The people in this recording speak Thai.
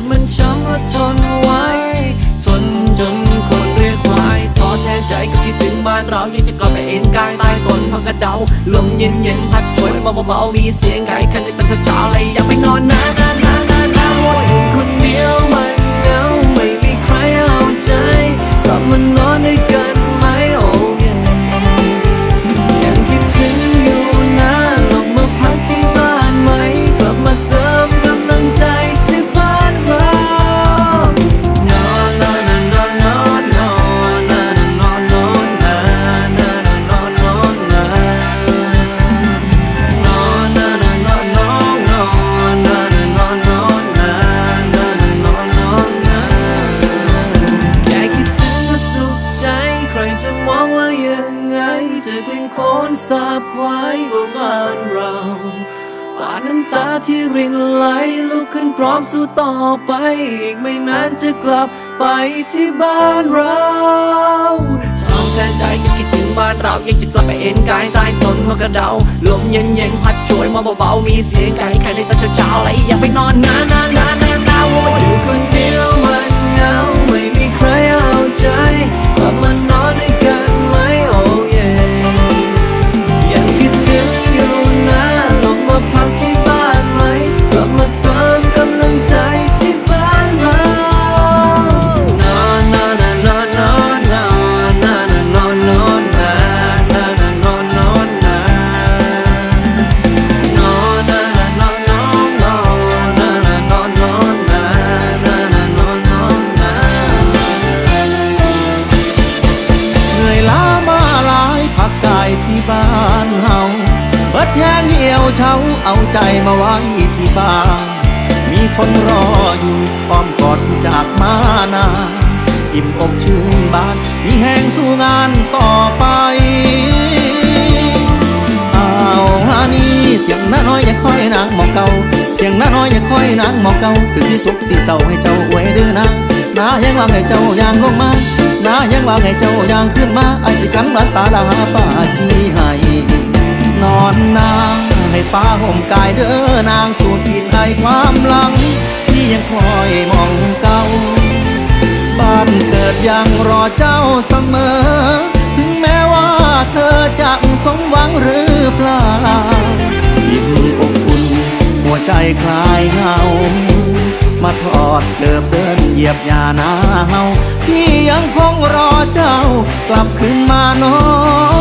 บมันช้ำและทนไว้ ทนจนคนเรียกวายท้อแท้ใจก็คิดถึงบ้านเราอยากจะกลับไปเอ็นกายใต้ต้นพักกระเดา ลมเย็นเย็นๆพัดช่วยเบาๆมีเสียงไก่ขันในตอนเช้าเลย ว่ายังไงจะกลิ่นโคลนสาบควายของบ้านเราปาดน้ำตาที่รินไหลลุกขึ้นพร้อมสู้ต่อไป อีกไม่นานจะกลับไปที่บ้านเราท้องแทนใจยังคิดถึงบ้านเราอยากจะกลับไปเอ็นกายใต้ต้นหัวกระเดาลมเย็นเย็นๆพัดช่วยมาเบาๆมีเสียงไก่แค่ในตอนเช้าๆอะไรอยากไปนอนนา เหี่ยวเฉาเอาใจมาไว้ที่บ้านมีคนรออยู่อ้อมกอดจากมานาอิ่มอกชื่นบานมีแห้งสู้งานต่อไปเอาฮานี่เสียงน้าน้อยอย่าค่อยนางหมองเก่าเสียงน้าน้อยอย่าค่อยนางหมองเก่าตื่นที่สุขสีเศร้าให้เจ้าไว้เดื้อนะน้ายังว่าไงเจ้ายังลงมาน้ายังว่าไงเจ้ายังขึ้นมาไอ้สิกันภาษาลาป้าที่ให้นอนนาง ให้ฟ้าห่มกายเด้อนางสูดกลินไอความหลัง ที่ยังคอยมองเก่า บ้านเกิดยังรอเจ้าเสมอ ถึงแม้ว่าเธอจะสมหวังหรือเปล่ายิ่งอบอุ่นหัวใจคลายเหงา มาทอดเดิบเดินเหยียบยาหนาวที่ยังคงรอเจ้ากลับคืนมานอน